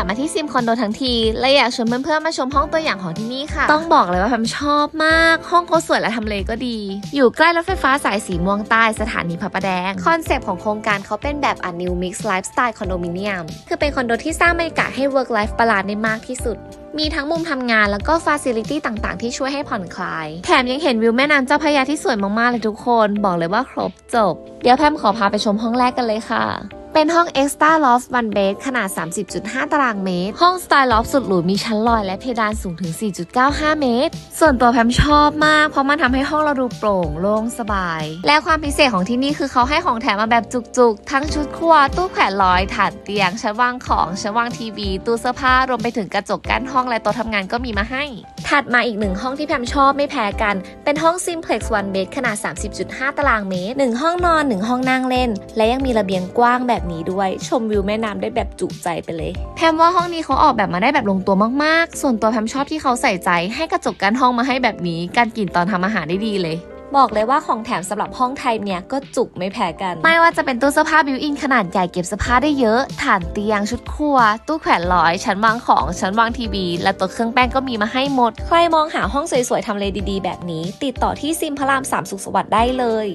มมาที่ซิมคอนโดทั้งทีเลยอยากชวนเพื่อนๆมาชมห้องตัวอย่างของที่นี่ค่ะ ต้องบอกเลยว่าแพมชอบมาก ห้องเขาสวยและทำเลก็ดี อยู่ใกล้รถไฟฟ้าสายสีม่วงใต้สถานีพระประแดง คอนเซปต์ของโครงการเขาเป็นแบบ a new mix lifestyle condominium คือเป็นคอนโดที่สร้างบรรยากาศให้ work life balance ได้มากที่สุดมีทั้งมุมทำงานแล้วก็ฟ a ซิลิตี้ต่างๆ ที่ช่วยให้ผ่อนคลาย แถมยังเห็นวิวแม่น้ำเจ้าพระยาที่สวยมากๆเลยทุกคน บอกเลยว่าครบจบ เดี๋ยวแพมขอพาไปชมห้องแรกกันเลยค่ะ เป็นห้อง Extra Loft One Bed ขนาด 30.5 ตารางเมตร ห้อง Style Loft สุดหรูมีชั้นลอยและเพดานสูงถึง 4.95 เมตร ส่วนตัวแพมชอบมาก เพราะมันทำให้ห้องเราดูโปร่งโล่งสบาย และความพิเศษของที่นี่คือเขาให้ของแถมมาแบบจุกๆ ทั้งชุดครัว ตู้แขวนลอยถาดเตียงชั้นวางของชั้นวางทีวี ตู้เสื้อผ้ารวมไปถึงกระจกกั้นห้องและโต๊ะทำงานก็มีมาให้ ถัดมาอีกหนึ่งห้องที่แพมชอบไม่แพ้กัน เป็นห้องซิมเพล็กซ์วันเบดขนาด 30.5 ตารางเมตร 1 ห้องนอน 1 ห้องนั่งเล่น และยังมีระเบียงกว้างแบบนี้ด้วย ชมวิวแม่น้ำได้แบบจุใจไปเลย แพมว่าห้องนี้เขาออกแบบมาได้แบบลงตัวมากๆ ส่วนตัวแพมชอบที่เขาใส่ใจให้กระจกกั้นห้องมาให้แบบนี้ การกินตอนทำอาหารได้ดีเลย บอกเลยว่าของแถมสำหรับห้องไทยเนี่ยก็จุกไม่แพ้กัน ไม่ว่าจะเป็นตู้เสื้อผ้าบิวอินขนาดใหญ่เก็บเสื้อผ้าได้เยอะ ฐานเตียงชุดครัว ตู้แขวนลอย ชั้นวางของชั้นวางทีวี และตัวเครื่องแป้งก็มีมาให้หมด ใครมองหาห้องสวยๆทำเลดีๆ แบบนี้ ติดต่อที่ซิมพระรามสามสุขสวัสดิ์ได้เลย